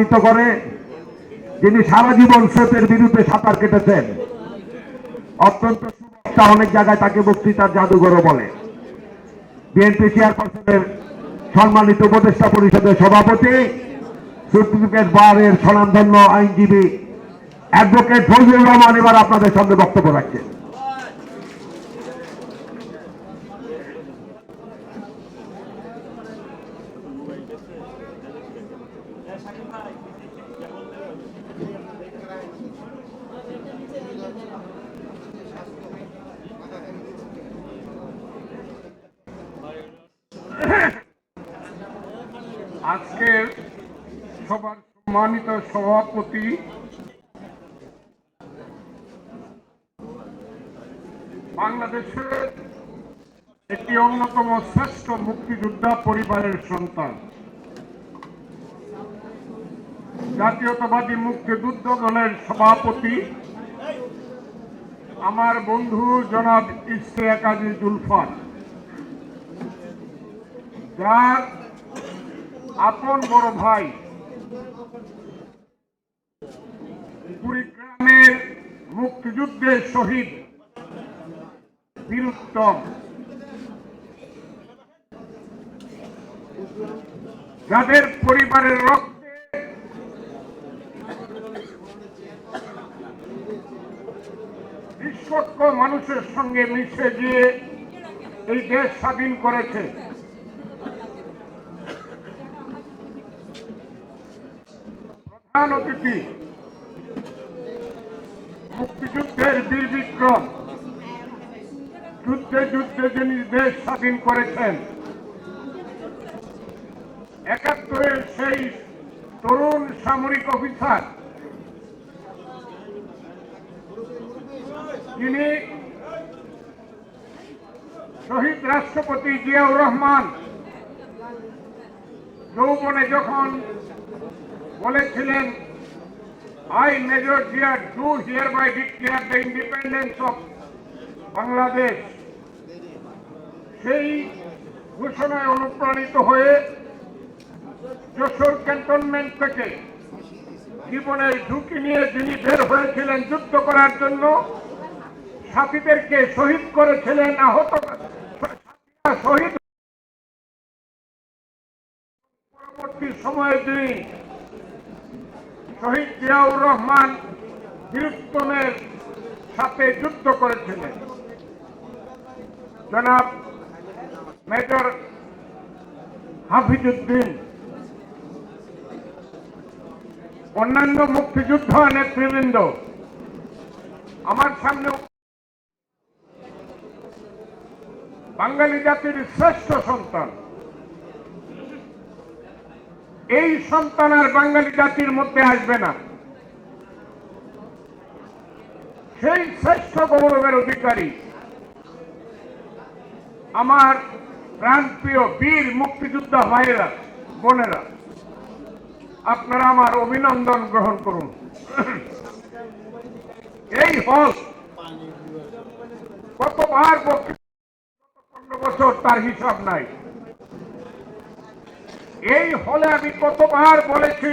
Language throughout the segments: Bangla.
সম্মানিত করে, যিনি সারা জীবন স্রোতের বিরুদ্ধে সাঁতার কেটেছেন। অত্যন্ত সুবক্তা অনেক জায়গায় তাকে বক্তৃতার জাদুঘরও বলে। বিএনপি চেয়ারপারসনের সম্মানিত উপদেষ্টা পরিষদের সভাপতি সুপ্রিমকোর্ট বারের স্বনামধন্য আইনজীবী অ্যাডভোকেট ফজলুর রহমান এবার আপনাদের সামনে বক্তব্য রাখছেন। সম্মানিত সভাপতি। বাংলাদেশের একটি অন্যতম শ্রেষ্ঠ মুক্তিযোদ্ধা পরিবারের সন্তান। জাতীয়তাবাদী মুক্তিযুদ্ধ দলের সভাপতি। আমার বন্ধু জনাব ইশতিয়াক কাজী জুলফান যার আপন বড় ভাই মুক্তিযুদ্ধের শহীদ বীরুত্তম যাদের পরিবারের রক্তে নিষ্পক্ষ মানুষের সঙ্গে মিশে গিয়ে এই দেশ স্বাধীন করেছে। প্রধান অতিথি মুক্তিযুদ্ধের বীর বিক্রম যুদ্ধে যুদ্ধে যিনি দেশ স্বাধীন করেছেন, একাত্তরের সেই তরুণ সামরিক অফিসার যিনি শহীদ রাষ্ট্রপতি জিয়াউর রহমান যৌবনে যখন বলেছিলেন মেজর জিয়ার do hereby declare the independence of Bangladesh সেই ঘোষণায় অনুপ্রাণিত হয়ে যশোর ক্যান্টনমেন্ট থেকে জীবনের ঝুঁকি নিয়ে যিনি বের হয়েছিলেন যুদ্ধ করার জন্য, সাথীদেরকে শহীদ করেছিলেন আহত শহীদ। পরবর্তী সময়ে যিনি শহীদ জিয়াউর রহমান বীরুত্তমের সাথে যুদ্ধ করেছিলেন। জনাব মেজর হাফিজুদ্দিন অন্যান্য মুক্তিযুদ্ধ নেতৃবৃন্দ, আমার সামনে বাঙালি জাতির শ্রেষ্ঠ সন্তান। এই সন্তান আর বাঙালি জাতির মধ্যে আসবে না সেই শ্রেষ্ঠ গৌরবের অধিকারী আমার প্রাণপ্রিয় বীর মুক্তিযোদ্ধা ভাইয়েরা বোনেরা আপনারা আমার অভিনন্দন গ্রহণ করুন এই হল কতবার বছর তার হিসাব নাই এই হলে আমি কতবার বলেছি,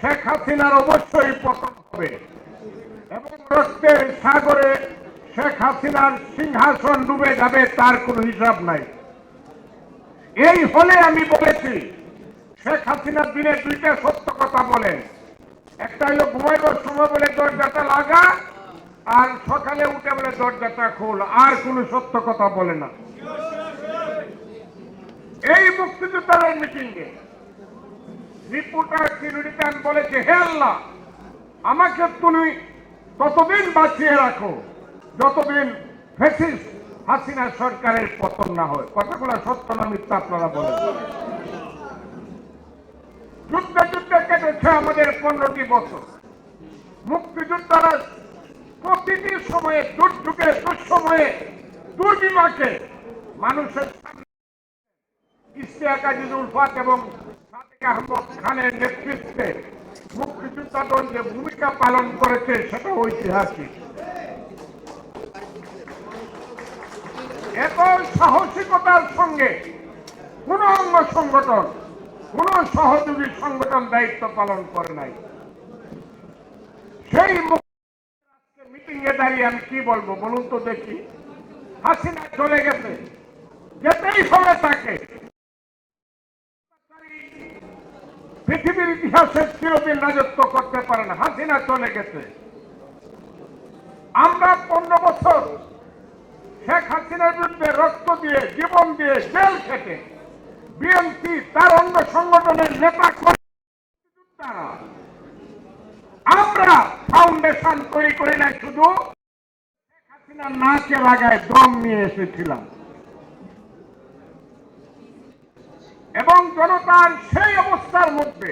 শেখ হাসিনার অবশ্যই পতন হবে। এবং রক্তের সাগরে শেখ হাসিনার সিংহাসন ডুবে যাবে, তার কোনো হিসাব নাই। এই হলে আমি বলেছি, শেখ হাসিনার দিনে দুইটা সত্য কথা বলেন। একটা হলো ঘুমাইবার সময় বলে দরজাটা লাগা, আর সকালে উঠে বলে দরজাটা খোল। আর কোনো সত্য কথা বলে না। এই মুক্তিযোদ্ধাদের মিটিং এ রিপোর্টার কিরুডিকান বলেছে, হে আল্লাহ, আমাকে তুমি ততদিন বাঁচিয়ে রাখো, যতদিন ফেসিস হাসিনা সরকারের পতন না হয়। কথাগুলো সত্য না মিথ্যা আপনারা বলেন। যুদ্ধে যুদ্ধে কেটেছে আমাদের পনেরোটি বছর। মুক্তিযোদ্ধারা প্রতিটি সময়ে দুর্যোগে, দুঃসময়ে দুর্বিমাকে মানুষের সামনে ইশতিয়াক আজিজ এবং আহমদ খানের নেতৃত্বে মুক্তিযোদ্ধা দল যে ভূমিকা পালন করেছে সেটা ঐতিহাসিক। এত সাহসিকতার সঙ্গে কোন অঙ্গ সংগঠন, কোন সহযোগী সংগঠন দায়িত্ব পালন করে নাই। সেই মিটিং এ দাঁড়িয়ে আমি কি বলব বলুন তো দেখি। হাসিনা চলে গেছে, যেতেই হবে তাকে পৃথিবীর ইতিহাসে চিরদিন রাজত্ব করতে পারে না। হাসিনা চলে গেছে। আমরা পনেরো বছর শেখ হাসিনার বিরুদ্ধে রক্ত দিয়ে, জীবন দিয়ে জেল খেটে বিএনপি, তার অন্য সংগঠনের নেতা আমরা ফাউন্ডেশন তৈরি করি নাই, শুধু শেখ হাসিনার নাকে লাগায় দম নিয়ে এসেছিলাম। এবং জনতার সেই অবস্থার মধ্যে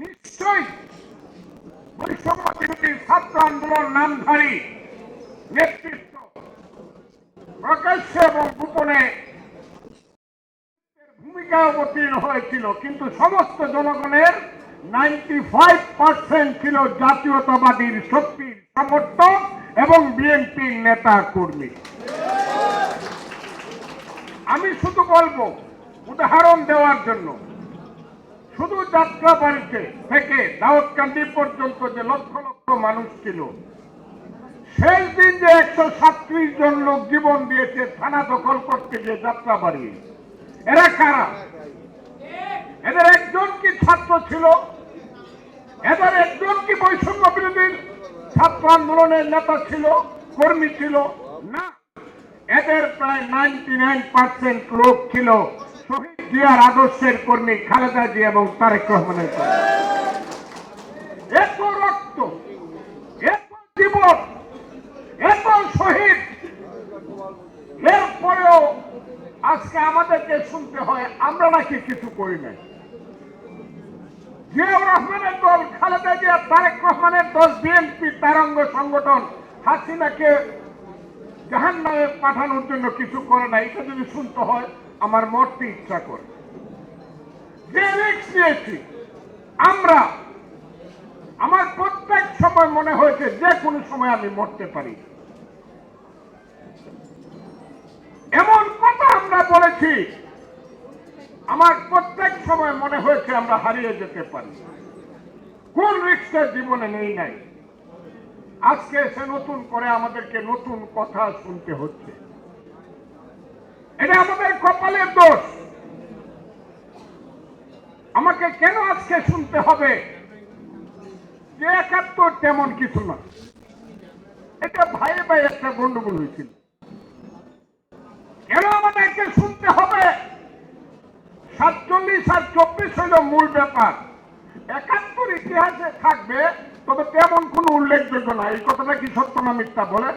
নিশ্চয়ই বৈষম্য ছাত্র আন্দোলন নামধারী নেতৃত্ব প্রকাশ্যে এবং গোপনে ভূমিকা অবতীর্ণ হয়েছিল, কিন্তু সমস্ত জনগণের নাইনটি ফাইভ পার্সেন্ট ছিল জাতীয়তাবাদীর শক্তির সমর্থক এবং বিএনপির নেতা কর্মী। আমি শুধু বলব, উদাহরণ দেওয়ার জন্য। শুধু যাত্রাবাড়িতে থেকে দাউদকান্দি পর্যন্ত যে লক্ষ লক্ষ মানুষ ছিল শেষ দিন যে একশো সাতত্রিশ জন লোক জীবন দিয়েছে থানা দখল করতে গিয়ে যাত্রাবাড়ি এরা কারা? এদের একজন কি ছাত্র ছিল? এদের একজন কি বৈষম্য বিরোধী ছাত্র আন্দোলনের নেতা ছিল, কর্মী ছিল? না। এদের প্রায় নাইনটি নাইন পার্সেন্ট লোক ছিল শহীদ জিয়ার আদর্শের কর্মী খালেদা জিয়া এবং তারেক রহমানের। এত রক্ত এত জীবন এত শহীদ এরপরেও আজকে আমাদেরকে শুনতে হয়, আমরা নাকি কিছু করি নাই জিয়াউর রহমানের দল, খালেদা জিয়া, তারেক রহমানের দল, বিএনপি, তারঙ্গ সংগঠন, হাসিনাকে জাহান নামে পাঠানোর জন্য কিছু করে না, এটা যদি শুনতে হয়, আমার মরতে ইচ্ছা করে। যে রিক্স নিয়েছি, আমরা, আমার প্রত্যেক সময় মনে হয়েছে যে কোনো সময় আমি মরতে পারি। এমন কথা আমরা বলেছি, আমার প্রত্যেক সময় মনে হয়েছে আমরা হারিয়ে যেতে পারি। কোন রিক্সের জীবনে নেই নাই। আজকে এসে নতুন করে আমাদেরকে নতুন কথা শুনতে হচ্ছে। এটা আমাদের কপালের দোষ। আমাকে কেন আজকে শুনতে হবে? যে একাত্তর তেমন কিছু না। এটা ভাই ভাই একটা গন্ডগোল হয়েছিল। কেন আমাদেরকে শুনতে হবে? সাতচল্লিশ আর চব্বিশ হইল মূল ব্যাপার। একাত্তর ইতিহাসে থাকবে তবে তেমন কোনো উল্লেখযোগ্য না। এই কথাটা কি সত্য না মিথ্যা বলে